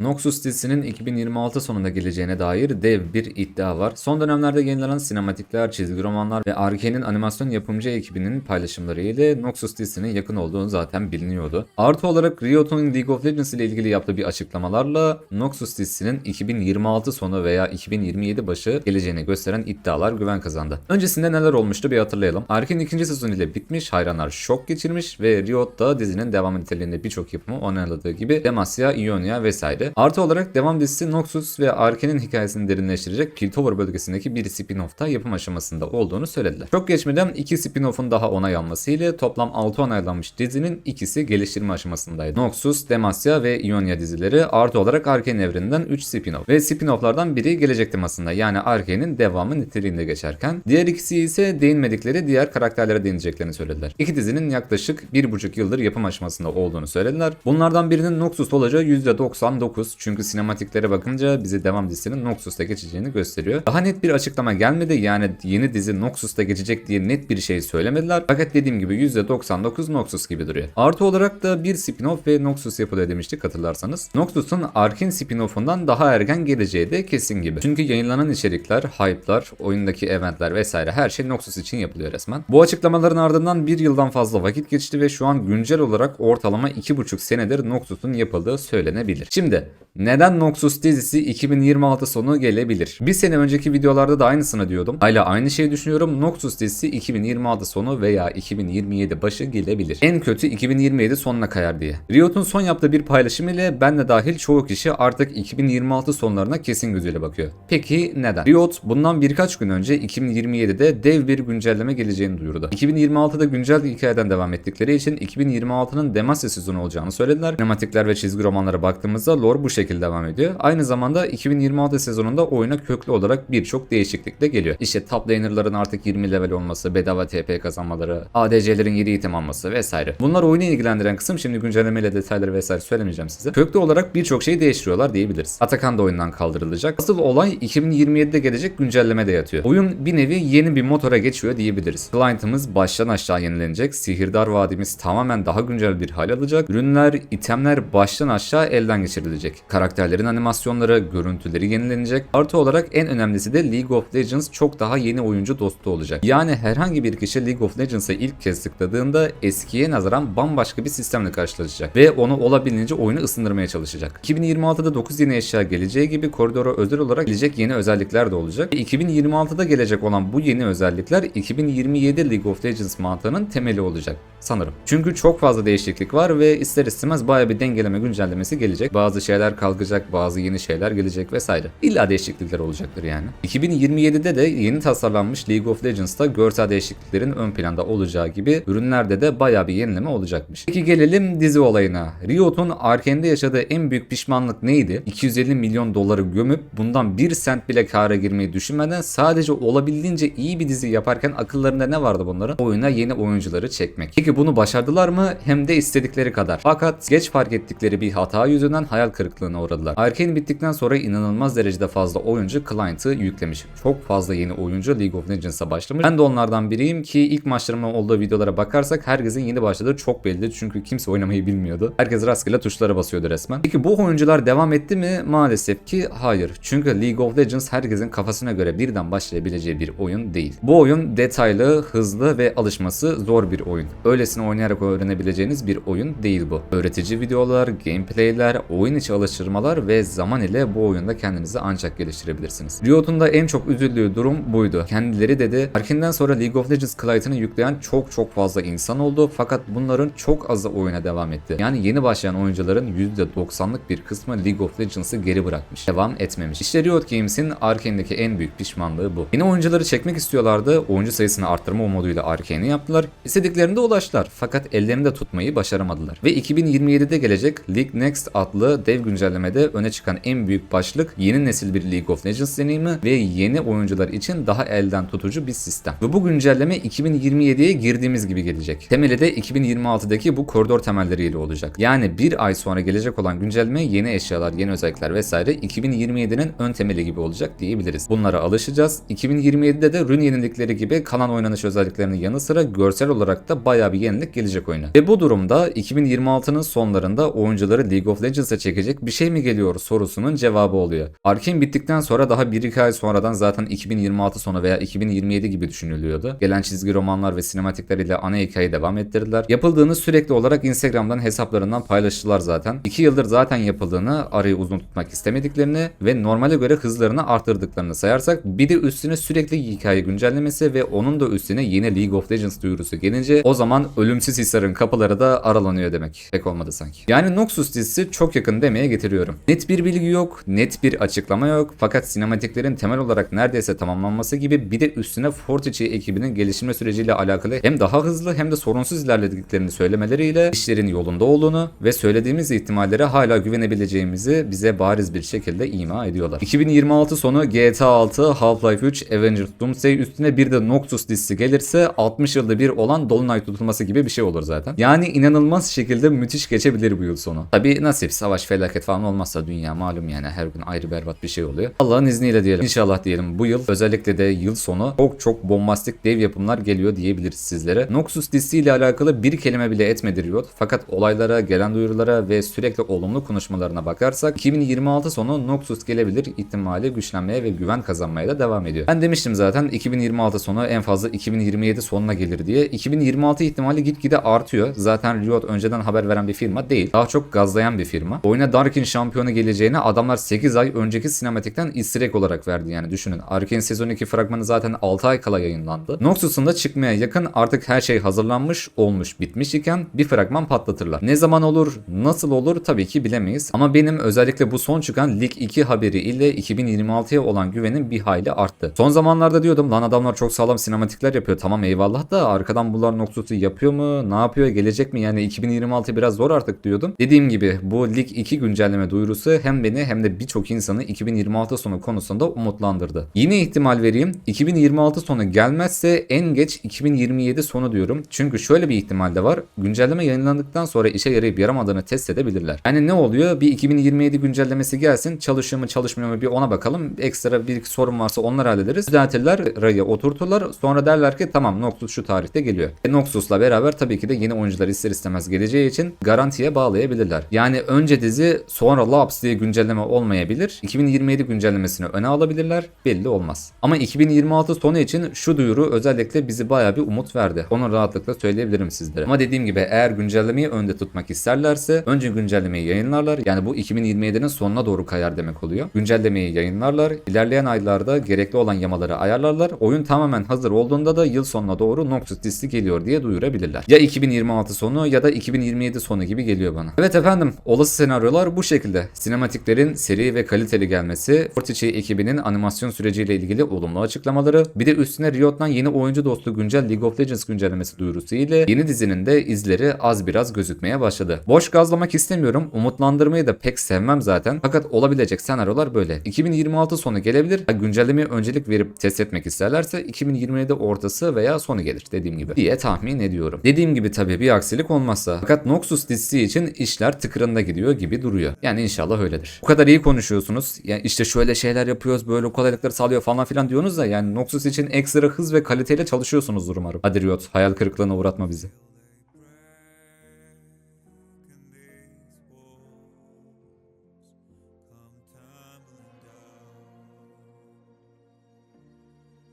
Noxus dizisinin 2026 sonunda geleceğine dair dev bir iddia var. Son dönemlerde yayınlanan sinematikler, çizgi romanlar ve Arkane'in animasyon yapımcı ekibinin paylaşımları ile Noxus dizisinin yakın olduğunu zaten biliniyordu. Artı olarak Riot'un League of Legends ile ilgili yaptığı bir açıklamalarla Noxus dizisinin 2026 sonu veya 2027 başı geleceğini gösteren iddialar güven kazandı. Öncesinde neler olmuştu bir hatırlayalım. Arkane ikinci sezon ile bitmiş, hayranlar şok geçirmiş ve Riot da dizinin devam niteliğinde birçok yapımı onayladığı gibi Demacia, Ionia vesaire. Artı olarak devam dizisi Noxus ve Arkane'in hikayesini derinleştirecek Piltover bölgesindeki bir spin-off'ta yapım aşamasında olduğunu söylediler. Çok geçmeden iki spin-off'un daha onay alması ile toplam 6 onaylanmış dizinin ikisi geliştirme aşamasındaydı. Noxus, Demacia ve Ionia dizileri artı olarak Arkane evreninden 3 spin-off ve spin-off'lardan biri gelecek temasında yani Arkane'in devamı niteliğinde geçerken diğer ikisi ise değinmedikleri diğer karakterlere değineceklerini söylediler. İki dizinin yaklaşık 1,5 yıldır yapım aşamasında olduğunu söylediler. Bunlardan birinin Noxus olacağı %99 çünkü sinematiklere bakınca bizi devam dizisinin Noxus'ta geçeceğini gösteriyor. Daha net bir açıklama gelmedi yani yeni dizi Noxus'ta geçecek diye net bir şey söylemediler. Fakat dediğim gibi %99 Noxus gibi duruyor. Artı olarak da bir spin-off ve Noxus yapılıyor demiştik hatırlarsanız. Noxus'un Arkane spin-off'undan daha erken geleceği de kesin gibi. Çünkü yayınlanan içerikler, hype'lar, oyundaki eventler vesaire her şey Noxus için yapılıyor resmen. Bu açıklamaların ardından bir yıldan fazla vakit geçti ve şu an güncel olarak ortalama 2,5 senedir Noxus'un yapıldığı söylenebilir. Şimdi neden Noxus dizisi 2026 sonu gelebilir? Bir sene önceki videolarda da aynısını diyordum. Hala aynı şeyi düşünüyorum. Noxus dizisi 2026 sonu veya 2027 başı gelebilir. En kötü 2027 sonuna kayar diye. Riot'un son yaptığı bir paylaşım ile ben de dahil çoğu kişi artık 2026 sonlarına kesin gözüyle bakıyor. Peki neden? Riot bundan birkaç gün önce 2027'de dev bir güncelleme geleceğini duyurdu. 2026'da güncel hikayeden devam ettikleri için 2026'nın Demacia sezonu olacağını söylediler. Sinematikler ve çizgi romanlara baktığımızda lore bu şekilde devam ediyor. Aynı zamanda 2026 sezonunda oyuna köklü olarak birçok değişiklik de geliyor. İşte top laner'ların artık 20 level olması, bedava TP kazanmaları, ADC'lerin 7 item alması vesaire. Bunlar oyunu ilgilendiren kısım. Şimdi güncellemeyle detayları vesaire söylemeyeceğim size. Köklü olarak birçok şeyi değiştiriyorlar diyebiliriz. Atakan da oyundan kaldırılacak. Asıl olay 2027'de gelecek güncelleme de yatıyor. Oyun bir nevi yeni bir motora geçiyor diyebiliriz. Client'ımız baştan aşağı yenilenecek. Sihirdar vadimiz tamamen daha güncel bir hal alacak. Ürünler, itemler baştan aşağı elden geçirilecek. Karakterlerin animasyonları, görüntüleri yenilenecek. Artı olarak en önemlisi de League of Legends çok daha yeni oyuncu dostu olacak. Yani herhangi bir kişi League of Legends'a ilk kez tıkladığında eskiye nazaran bambaşka bir sistemle karşılaşacak ve onu olabildiğince oyunu ısındırmaya çalışacak. 2026'da 9 yeni eşya geleceği gibi koridora özel olarak gelecek yeni özellikler de olacak. Ve 2026'da gelecek olan bu yeni özellikler 2027 League of Legends mantığının temeli olacak sanırım. Çünkü çok fazla değişiklik var ve ister istemez baya bir dengeleme güncellemesi gelecek. Bazı şeyler kalkacak, bazı yeni şeyler gelecek vesaire. İlla değişiklikler olacaktır yani. 2027'de de yeni tasarlanmış League of Legends'ta görsel değişikliklerin ön planda olacağı gibi ürünlerde de baya bir yenileme olacakmış. Peki gelelim dizi olayına. Riot'un Arkane'de yaşadığı en büyük pişmanlık neydi? 250 milyon doları gömüp bundan 1 sent bile kâra girmeyi düşünmeden sadece olabildiğince iyi bir dizi yaparken akıllarında ne vardı bunların? Oyuna yeni oyuncuları çekmek. Peki bunu başardılar mı? Hem de istedikleri kadar. Fakat geç fark ettikleri bir hata yüzünden hayal kırıklığına uğradılar. Arkane bittikten sonra inanılmaz derecede fazla oyuncu client'ı yüklemiş. Çok fazla yeni oyuncu League of Legends'a başlamış. Ben de onlardan biriyim ki ilk maçlarımın olduğu videolara bakarsak herkesin yeni başladığı çok belli. Çünkü kimse oynamayı bilmiyordu. Herkes rastgele tuşlara basıyordu resmen. Peki bu oyuncular devam etti mi? Maalesef ki hayır. Çünkü League of Legends herkesin kafasına göre birden başlayabileceği bir oyun değil. Bu oyun detaylı, hızlı ve alışması zor bir oyun. Öylesine oynayarak öğrenebileceğiniz bir oyun değil bu. Öğretici videolar, gameplayler, oyun içi alıştırmalar ve zaman ile bu oyunda kendinizi ancak geliştirebilirsiniz. Riot'un da en çok üzüldüğü durum buydu. Kendileri dedi, Arkane'den sonra League of Legends Client'ını yükleyen çok çok fazla insan oldu fakat bunların çok azı oyuna devam etti. Yani yeni başlayan oyuncuların %90'lık bir kısmı League of Legends'ı geri bırakmış. Devam etmemiş. İşte Riot Games'in Arkane'deki en büyük pişmanlığı bu. Yeni oyuncuları çekmek istiyorlardı. Oyuncu sayısını arttırma umuduyla Arkane'i yaptılar. İstediklerinde ulaştılar fakat ellerinde tutmayı başaramadılar. Ve 2027'de gelecek League Next adlı dev güncellemede öne çıkan en büyük başlık yeni nesil bir League of Legends deneyimi ve yeni oyuncular için daha elden tutucu bir sistem. Ve bu güncelleme 2027'ye girdiğimiz gibi gelecek. Temeli de 2026'daki bu koridor temelleriyle olacak. Yani bir ay sonra gelecek olan güncelleme yeni eşyalar, yeni özellikler vesaire 2027'nin ön temeli gibi olacak diyebiliriz. Bunlara alışacağız. 2027'de de rün yenilikleri gibi kalan oynanış özelliklerinin yanı sıra görsel olarak da bayağı bir yenilik gelecek oyuna. Ve bu durumda 2026'nın sonlarında oyuncuları League of Legends'a çekecek bir şey mi geliyor sorusunun cevabı oluyor. Arkane bittikten sonra daha 1-2 ay sonradan zaten 2026 sonu veya 2027 gibi düşünülüyordu. Gelen çizgi romanlar ve sinematikler ile ana hikayeyi devam ettirdiler. Yapıldığını sürekli olarak Instagram'dan hesaplarından paylaştılar zaten. 2 yıldır zaten yapıldığını, arayı uzun tutmak istemediklerini ve normale göre hızlarını arttırdıklarını sayarsak bir de üstüne sürekli hikaye güncellemesi ve onun da üstüne yeni League of Legends duyurusu gelince o zaman ölümsüz hisarın kapıları da aralanıyor demek. Pek olmadı sanki. Yani Noxus dizisi çok yakın demeye getiriyorum. Net bir bilgi yok, net bir açıklama yok fakat sinematiklerin temel olarak neredeyse tamamlanması gibi bir de üstüne Fortitude ekibinin geliştirme süreciyle alakalı hem daha hızlı hem de sorunsuz ilerlediklerini söylemeleriyle işlerin yolunda olduğunu ve söylediğimiz ihtimallere hala güvenebileceğimizi bize bariz bir şekilde ima ediyorlar. 2026 sonu GTA 6, Half-Life 3, Avengers Doomsday üstüne bir de Noxus dizisi gelirse 60 yılda bir olan Dolunay tutulması gibi bir şey olur zaten. Yani inanılmaz şekilde müthiş geçebilir bu yıl sonu. Tabi nasip savaş felaket falan olmazsa dünya malum yani her gün ayrı berbat bir şey oluyor. Allah'ın izniyle diyelim. İnşallah diyelim bu yıl özellikle de yıl sonu çok çok bombastik dev yapımlar geliyor diyebiliriz sizlere. Noxus dizisiyle alakalı bir kelime bile etmedi Riot. Fakat olaylara, gelen duyurulara ve sürekli olumlu konuşmalarına bakarsak 2026 sonu Noxus gelebilir ihtimali güçlenmeye ve güven kazanmaya da devam ediyor. Ben demiştim zaten 2026 sonu en fazla 2027 sonuna gelir diye. 2026 ihtimali gitgide artıyor. Zaten Riot önceden haber veren bir firma değil. Daha çok gazlayan bir firma. Oyuna Darkin şampiyonu geleceğini adamlar 8 ay önceki sinematikten istirek olarak verdi yani düşünün. Arkane sezon 2 fragmanı zaten 6 ay kala yayınlandı. Noxus'un da çıkmaya yakın artık her şey hazırlanmış, olmuş, bitmiş iken bir fragman patlatırlar. Ne zaman olur, nasıl olur tabii ki bilemeyiz. Ama benim özellikle bu son çıkan Lig 2 haberi ile 2026'ya olan güvenim bir hayli arttı. Son zamanlarda diyordum lan adamlar çok sağlam sinematikler yapıyor. Tamam eyvallah da arkadan bunlar Noxus'u yapıyor mu? Ne yapıyor? Gelecek mi? Yani 2026 biraz zor artık diyordum. Dediğim gibi bu Lig 2 güncelleme duyurusu hem beni hem de birçok insanı 2026 sonu konusunda umutlandırdı. Yine ihtimal vereyim. 2026 sonu gelmezse en geç 2027 sonu diyorum. Çünkü şöyle bir ihtimal de var. Güncelleme yayınlandıktan sonra işe yarayıp yaramadığını test edebilirler. Yani ne oluyor? Bir 2027 güncellemesi gelsin. Çalışıyor mu çalışmıyor mu bir ona bakalım. Ekstra bir iki sorun varsa onları hallederiz. Düzeltirler, rayı oturturlar. Sonra derler ki tamam Noxus şu tarihte geliyor. E, Noxus'la beraber tabii ki de yeni oyuncular ister istemez geleceği için garantiye bağlayabilirler. Yani önce dizi sonra Labs diye güncelleme olmayabilir. 2027 güncellemesini öne alabilirler. Belli olmaz. Ama 2026 sonu için şu duyuru özellikle bizi baya bir umut verdi. Onu rahatlıkla söyleyebilirim sizlere. Ama dediğim gibi eğer güncellemeyi önde tutmak isterlerse önce güncellemeyi yayınlarlar. Yani bu 2027'nin sonuna doğru kayar demek oluyor. Güncellemeyi yayınlarlar. İlerleyen aylarda gerekli olan yamaları ayarlarlar. Oyun tamamen hazır olduğunda da yıl sonuna doğru Noxus dizisi geliyor diye duyurabilirler. Ya 2026 sonu ya da 2027 sonu gibi geliyor bana. Evet efendim olası senaryolar bu şekilde. Sinematiklerin seri ve kaliteli gelmesi, Fortitude ekibinin animasyon süreciyle ilgili olumlu açıklamaları, bir de üstüne Riot'tan yeni oyuncu dostu güncel League of Legends güncellemesi duyurusu ile yeni dizinin de izleri az biraz gözükmeye başladı. Boş gazlamak istemiyorum, umutlandırmayı da pek sevmem zaten. Fakat olabilecek senaryolar böyle. 2026 sonu gelebilir. Ha, Güncellemeye öncelik verip test etmek isterlerse 2027 ortası veya sonu gelir dediğim gibi diye tahmin ediyorum. Dediğim gibi tabii bir aksilik olmazsa. Fakat Noxus dizisi için işler tıkırında gidiyor gibi duruyor. Yani inşallah öyledir. Bu kadar iyi konuşuyorsunuz. Yani işte şöyle şeyler yapıyoruz, böyle kolaylıkları sağlıyor falan filan diyorsunuz da yani Noxus için ekstra hız ve kaliteyle çalışıyorsunuz umarım. Hadi hayal kırıklığına uğratma bizi.